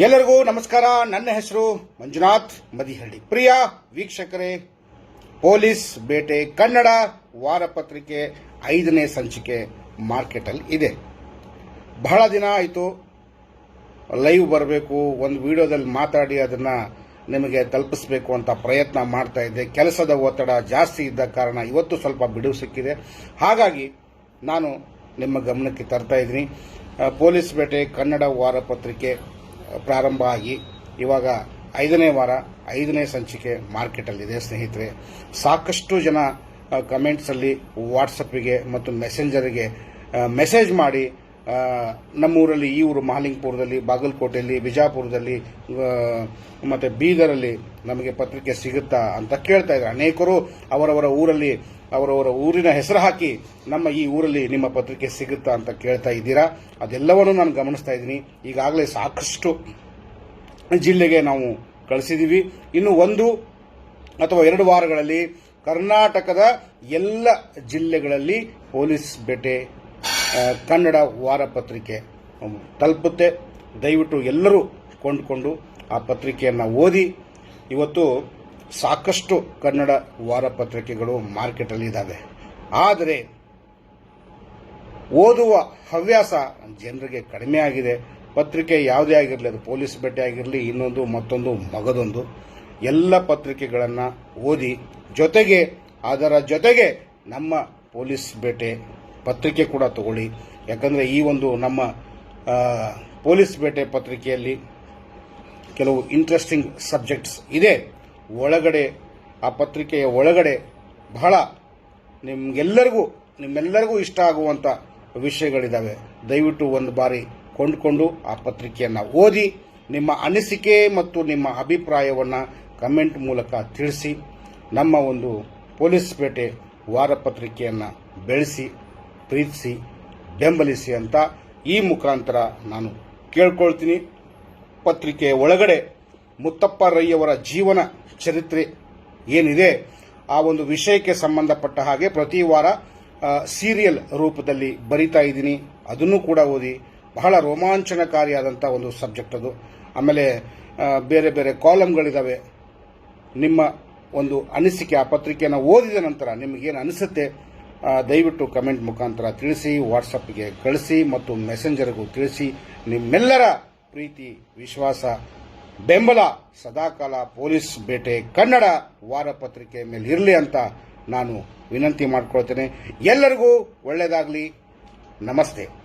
ಎಲ್ಲರಿಗೂ ನಮಸ್ಕಾರ. ನನ್ನ ಹೆಸರು ಮಂಜುನಾಥ್ ಮದಿಹಳ್ಳಿ. ಪ್ರಿಯ ವೀಕ್ಷಕರೇ, ಪೊಲೀಸ್ ಬೇಟೆ ಕನ್ನಡ ವಾರಪತ್ರಿಕೆ ಐದನೇ ಸಂಚಿಕೆ ಮಾರ್ಕೆಟಲ್ಲಿ ಇದೆ. ಬಹಳ ದಿನ ಆಯಿತು. ಲೈವ್ ಬರಬೇಕು, ಒಂದು ವಿಡಿಯೋದಲ್ಲಿ ಮಾತಾಡಿ ಅದನ್ನ ನಿಮಗೆ ತಲುಪಿಸಬೇಕು ಅಂತ ಪ್ರಯತ್ನ ಮಾಡ್ತಾ ಇದ್ದೆ. ಕೆಲಸದ ಒತ್ತಡ ಜಾಸ್ತಿ ಇದ್ದ ಕಾರಣ ಇವತ್ತು ಸ್ವಲ್ಪ ಬಿಡುವು ಸಿಕ್ಕಿದೆ. ಹಾಗಾಗಿ ನಾನು ನಿಮ್ಮ ಗಮನಕ್ಕೆ ತರ್ತಾ ಇದ್ದೀನಿ. ಪೊಲೀಸ್ ಬೇಟೆ ಕನ್ನಡ ವಾರಪತ್ರಿಕೆ ಪ್ರಾರಂಭ ಆಗಿ ಇವಾಗ ಐದನೇ ವಾರ, ಐದನೇ ಸಂಚಿಕೆ ಮಾರ್ಕೆಟಲ್ಲಿದೆ ಸ್ನೇಹಿತರೆ. ಸಾಕಷ್ಟು ಜನ ಕಮೆಂಟ್ಸಲ್ಲಿ ವಾಟ್ಸಪ್ಪಿಗೆ ಮತ್ತು ಮೆಸೆಂಜರ್ಗೆ ಮೆಸೇಜ್ ಮಾಡಿ ನಮ್ಮೂರಲ್ಲಿ ಈ ಊರು ಮಹಾಲಿಂಗಪುರದಲ್ಲಿ, ಬಾಗಲಕೋಟೆಯಲ್ಲಿ, ಬಿಜಾಪುರದಲ್ಲಿ ಮತ್ತೆ ಬೀದರಲ್ಲಿ ನಮಗೆ ಪತ್ರಿಕೆ ಸಿಗುತ್ತಾ ಅಂತ ಕೇಳ್ತಾ ಇದ್ದಾರೆ. ಅನೇಕರು ಅವರವರ ಊರಲ್ಲಿ ಅವರವರ ಊರಿನ ಹೆಸರು ಹಾಕಿ ನಮ್ಮ ಈ ಊರಲ್ಲಿ ನಿಮ್ಮ ಪತ್ರಿಕೆ ಸಿಗುತ್ತಾ ಅಂತ ಕೇಳ್ತಾ ಇದ್ದೀರಾ? ಅದೆಲ್ಲವನ್ನು ನಾನು ಗಮನಿಸ್ತಾ ಇದ್ದೀನಿ. ಈಗಾಗಲೇ ಸಾಕಷ್ಟು ಜಿಲ್ಲೆಗೆ ನಾವು ಕಳಿಸಿದ್ದೀವಿ ಇನ್ನು ಒಂದು ಅಥವಾ ಎರಡು ವಾರಗಳಲ್ಲಿ ಕರ್ನಾಟಕದ ಎಲ್ಲ ಜಿಲ್ಲೆಗಳಲ್ಲಿ ಪೊಲೀಸ್ ಬೇಟೆ ಕನ್ನಡ ವಾರಪತ್ರಿಕೆ ಪತ್ರಿಕೆ ತಲುಪುತ್ತೆ. ದಯವಿಟ್ಟು ಎಲ್ಲರೂ ಕೊಂಡುಕೊಂಡು ಆ ಪತ್ರಿಕೆಯನ್ನು ಓದಿ. ಇವತ್ತು ಸಾಕಷ್ಟು ಕನ್ನಡ ವಾರಪತ್ರಿಕೆಗಳು ಮಾರ್ಕೆಟಲ್ಲಿ ಇದ್ದಾವೆ ಆದರೆ ಓದುವ ಹವ್ಯಾಸ ಜನರಿಗೆ ಕಡಿಮೆ ಆಗಿದೆ. ಪತ್ರಿಕೆ ಯಾವುದೇ ಆಗಿರಲಿ, ಅದು ಪೊಲೀಸ್ ಬೇಟೆ ಆಗಿರಲಿ, ಇನ್ನೊಂದು, ಮತ್ತೊಂದು, ಮಗದೊಂದು, ಎಲ್ಲ ಪತ್ರಿಕೆಗಳನ್ನು ಓದಿ ಜೊತೆಗೆ, ಅದರ ಜೊತೆಗೆ ನಮ್ಮ ಪೊಲೀಸ್ ಬೇಟೆ ಪತ್ರಿಕೆ ಕೂಡ ತಗೊಳ್ಳಿ. ಯಾಕಂದರೆ ಈ ಒಂದು ನಮ್ಮ ಪೊಲೀಸ್ ಬೇಟೆ ಪತ್ರಿಕೆಯಲ್ಲಿ ಕೆಲವು ಇಂಟ್ರೆಸ್ಟಿಂಗ್ ಸಬ್ಜೆಕ್ಟ್ಸ್ ಇದೆ. ಒಳಗಡೆ, ಆ ಪತ್ರಿಕೆಯ ಒಳಗಡೆ ಬಹಳ ನಿಮ್ಗೆಲ್ಲರಿಗೂ, ನಿಮ್ಮೆಲ್ಲರಿಗೂ ಇಷ್ಟ ಆಗುವಂಥ ವಿಷಯಗಳಿದ್ದಾವೆ ದಯವಿಟ್ಟು ಒಂದು ಬಾರಿ ಕೊಂಡುಕೊಂಡು ಆ ಪತ್ರಿಕೆಯನ್ನು ಓದಿ, ನಿಮ್ಮ ಅನಿಸಿಕೆ ಮತ್ತು ನಿಮ್ಮ ಅಭಿಪ್ರಾಯವನ್ನು ಕಮೆಂಟ್ ಮೂಲಕ ತಿಳಿಸಿ, ನಮ್ಮ ಒಂದು ಪೊಲೀಸ್ ಪೇಟೆ ವಾರಪತ್ರಿಕೆಯನ್ನು ಬೆಳೆಸಿ, ಪ್ರೀತಿಸಿ, ಬೆಂಬಲಿಸಿ ಅಂತ ಈ ಮುಖಾಂತರ ನಾನು ಕೇಳ್ಕೊಳ್ತೀನಿ. ಪತ್ರಿಕೆಯ ಒಳಗಡೆ ಮುತ್ತಪ್ಪ ರೈಯವರ ಜೀವನ ಚರಿತ್ರೆ ಏನಿದೆ, ಆ ಒಂದು ವಿಷಯಕ್ಕೆ ಸಂಬಂಧಪಟ್ಟ ಹಾಗೆ ಪ್ರತಿ ವಾರ ಸೀರಿಯಲ್ ರೂಪದಲ್ಲಿ ಬರಿತಾ ಇದ್ದೀನಿ. ಅದನ್ನು ಕೂಡ ಓದಿ ಬಹಳ ರೋಮಾಂಚನಕಾರಿಯಾದಂಥ ಒಂದು ಸಬ್ಜೆಕ್ಟ್ ಅದು. ಆಮೇಲೆ ಬೇರೆ ಬೇರೆ ಕಾಲಮ್ಗಳಿದ್ದಾವೆ ನಿಮ್ಮ ಒಂದು ಅನಿಸಿಕೆ, ಆ ಪತ್ರಿಕೆಯನ್ನು ಓದಿದ ನಂತರ ನಿಮಗೇನು ಅನಿಸುತ್ತೆ ದಯವಿಟ್ಟು ಕಮೆಂಟ್ ಮುಖಾಂತರ ತಿಳಿಸಿ, ವಾಟ್ಸಪ್ಗೆ ಕಳಿಸಿ ಮತ್ತು ಮೆಸೆಂಜರ್ಗೂ ತಿಳಿಸಿ ನಿಮ್ಮೆಲ್ಲರ ಪ್ರೀತಿ, ವಿಶ್ವಾಸ ಬೆಂಬಲ ಸದಾಕಾಲ ಪೊಲೀಸ್ ಬೇಟೆ ಕನ್ನಡ ವಾರಪತ್ರಿಕೆ ಮೇಲೆ ಇರಲಿ ಅಂತ ನಾನು ವಿನಂತಿ ಮಾಡ್ಕೊಳ್ತೇನೆ. ಎಲ್ಲರಿಗೂ ಒಳ್ಳೆಯದಾಗಲಿ ನಮಸ್ತೆ.